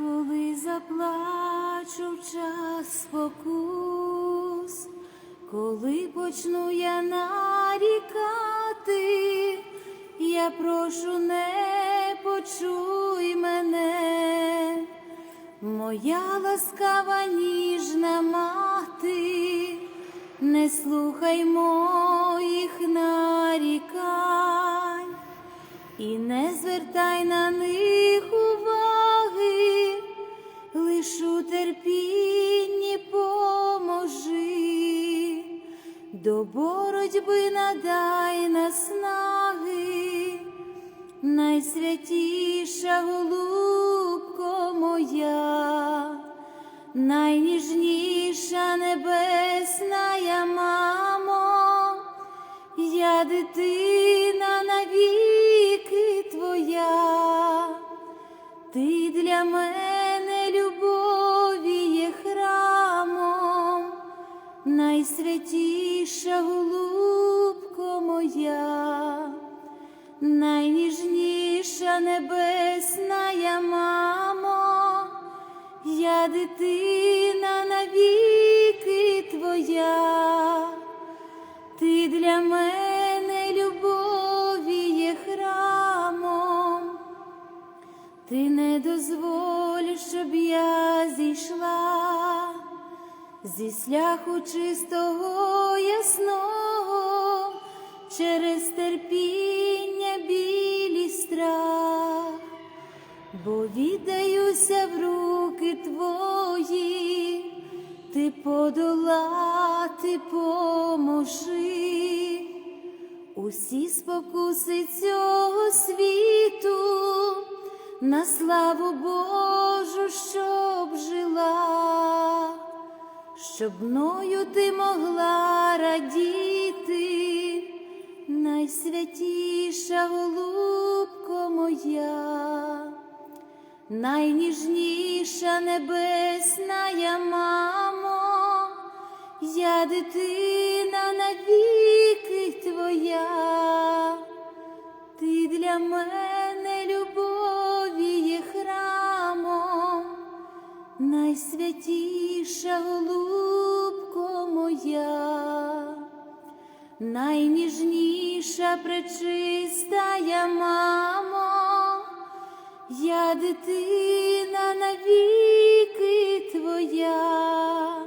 коли заплачу в час спокус, коли почну я нарікати, я прошу, не почуй мене, моя ласкава ніжна мати, не слухай моїх нарікань і не звертай на них лиш у терпінні поможи, до боротьби надай наснаги, найсвятіша голубко моя, найніжніша небесна я мамо, я дитина навіки твоя, ти для мене найсвятіша голубко моя, найніжніша небесна я мамо, я дитина навіки твоя. Ти для мене любові є храмом, ти не дозволиш, щоб я зійшла зі шляху чистого ясного через терпіння білі страх, бо віддаюся в руки твої, ти подолати поможи. Усі спокуси цього світу, на славу Божу, щоб жила, щоб мною ти могла радіти, найсвятіша голубко моя найніжніша небесна я мамо, я дитина навіки твоя, ти для мене любові є храмом, найсвятіша голубко моя, найніжніша пречиста я мамо. Я дитина навіки твоя,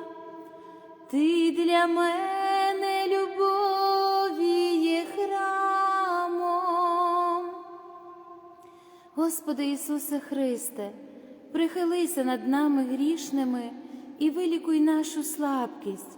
ти для мене любові є храмом. Господи Ісусе Христе, прихилися над нами грішними і вилікуй нашу слабкість,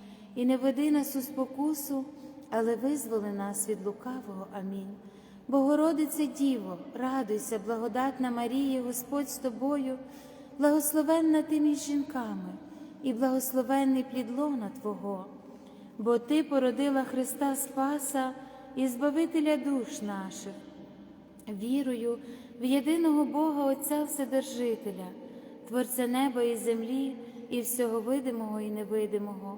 і не веди нас у спокусу, але визволи нас від лукавого. Амінь. Богородице Діво, радуйся, благодатна Марія, Господь з тобою, благословенна ти між жінками, і благословенний плід лона Твого, бо Ти породила Христа Спаса і Збавителя душ наших, вірою в єдиного Бога Отця Вседержителя, Творця неба і землі, і всього видимого і невидимого,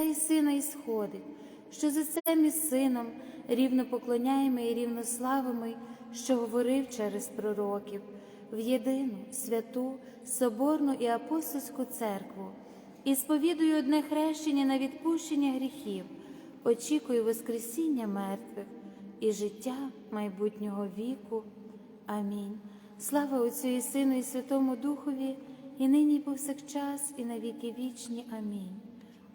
і Сина ісходить, що за Отцем і Сином рівно поклоняємо і рівно славимо, що говорив через пророків, в єдину, святу, соборну і апостольську церкву, і сповідую одне хрещення на відпущення гріхів, очікую Воскресіння мертвих і життя майбутнього віку. Амінь. Слава Отцю і Сину, і Святому Духові, і нині, і повсякчас, і на віки вічні. Амінь.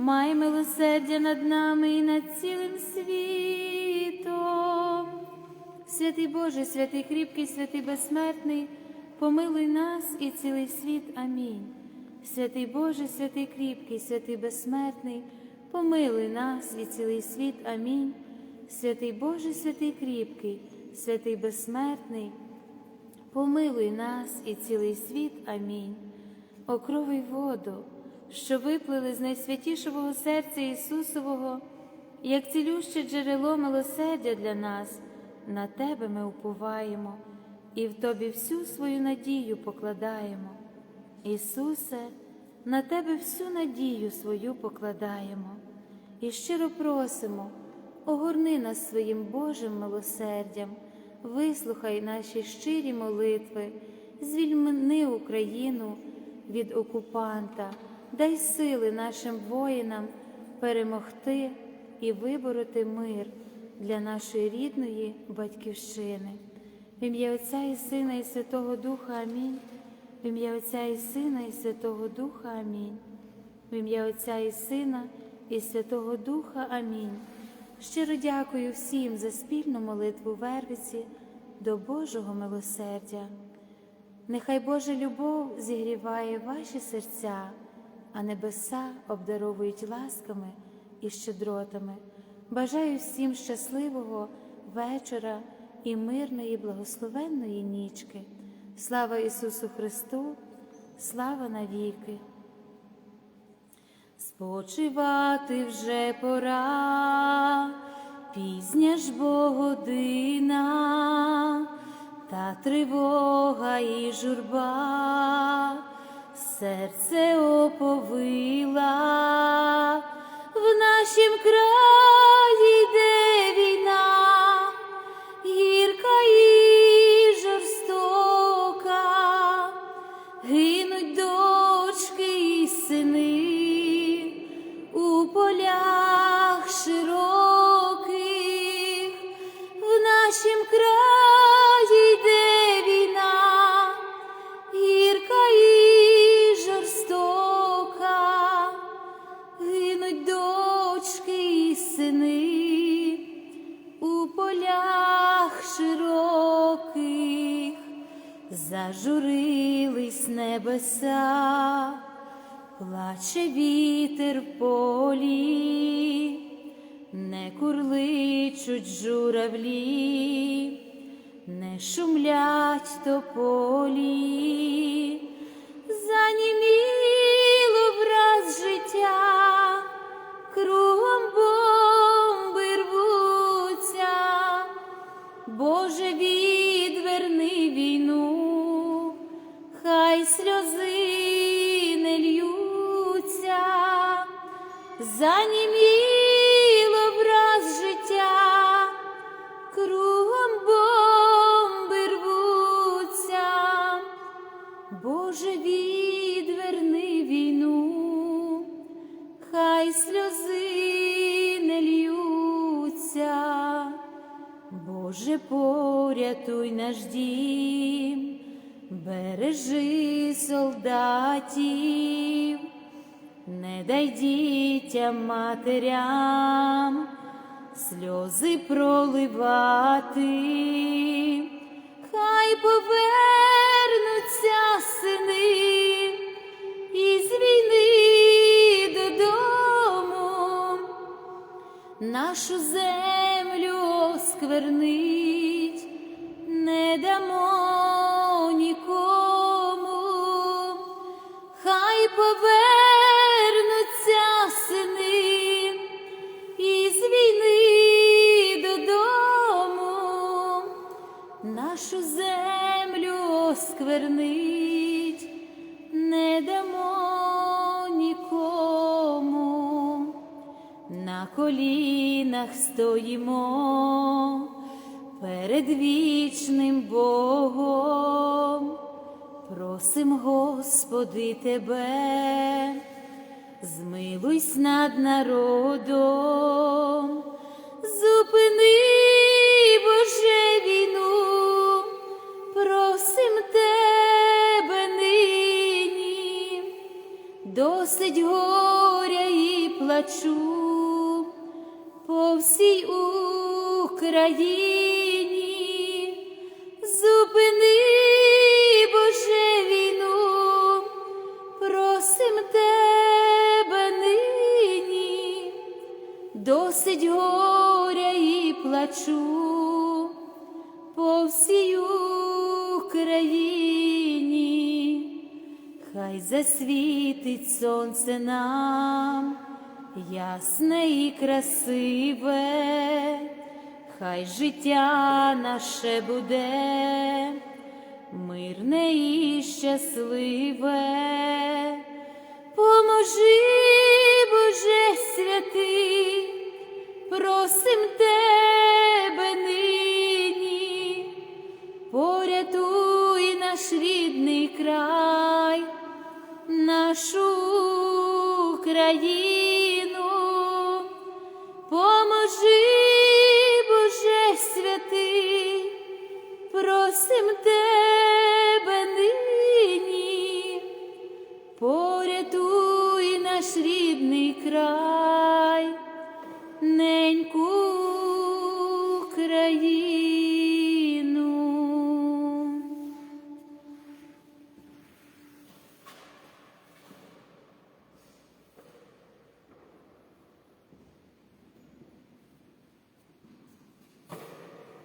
Май милосердя над нами і над цілим світом. Святий Боже, святий кріпкий, святий безсмертний, помилуй нас і цілий світ. Амінь. Святий Боже, святий кріпкий, святий безсмертний, помилуй нас і цілий світ. Амінь. Святий Боже, святий кріпкий, святий безсмертний, помилуй нас і цілий світ. Амінь. Окровий воду що виплили з найсвятішого серця Ісусового, як цілюще джерело милосердя для нас, на Тебе ми уповаємо і в Тобі всю свою надію покладаємо. Ісусе, на Тебе всю надію свою покладаємо і щиро просимо, огорни нас своїм Божим милосердям, вислухай наші щирі молитви, звільни Україну від окупанта дай сили нашим воїнам перемогти і вибороти мир для нашої рідної батьківщини. В ім'я Отця і Сина, і Святого Духа Амінь. В ім'я Отця і Сина, і Святого Духа Амінь. В ім'я Отця і Сина, і Святого Духа Амінь. Щиро дякую всім за спільну молитву Вервиці до Божого милосердя. Нехай Божа любов зігріває ваші серця а небеса обдаровують ласками і щедротами. Бажаю всім щасливого вечора і мирної, благословенної нічки. Слава Ісусу Христу, слава навіки! Спочивати вже пора, пізня ж бо година, та тривога і журба, серце оповила, в нашім краї йде шумлять тополі, заніміло враз життя, кругом бомби рвуться, Боже, відверни війну, хай сльози не льються, заніміло хай сльози не льються. Боже, порятуй наш дім, бережи солдатів, не дай дітям матерям сльози проливати, хай повернуться сини із війни нашу землю сквернить, не дамо нікому, хай повернуться сини із війни додому, нашу землю сквернить, стоїмо перед вічним Богом, просим, Господи, Тебе, змилуйсь над народом, зупини, Боже, війну, просим Тебе нині. Досить горя і плачу всій Україні, зупини, Боже, війну, просим тебе нині, досить горя і плачу по всій Україні. Хай засвітить сонце нам, ясне і красиве, хай життя наше буде, мирне і щасливе, поможи, Боже святий, просим тебе нині, порятуй наш рідний край, нашу Україну, просим те.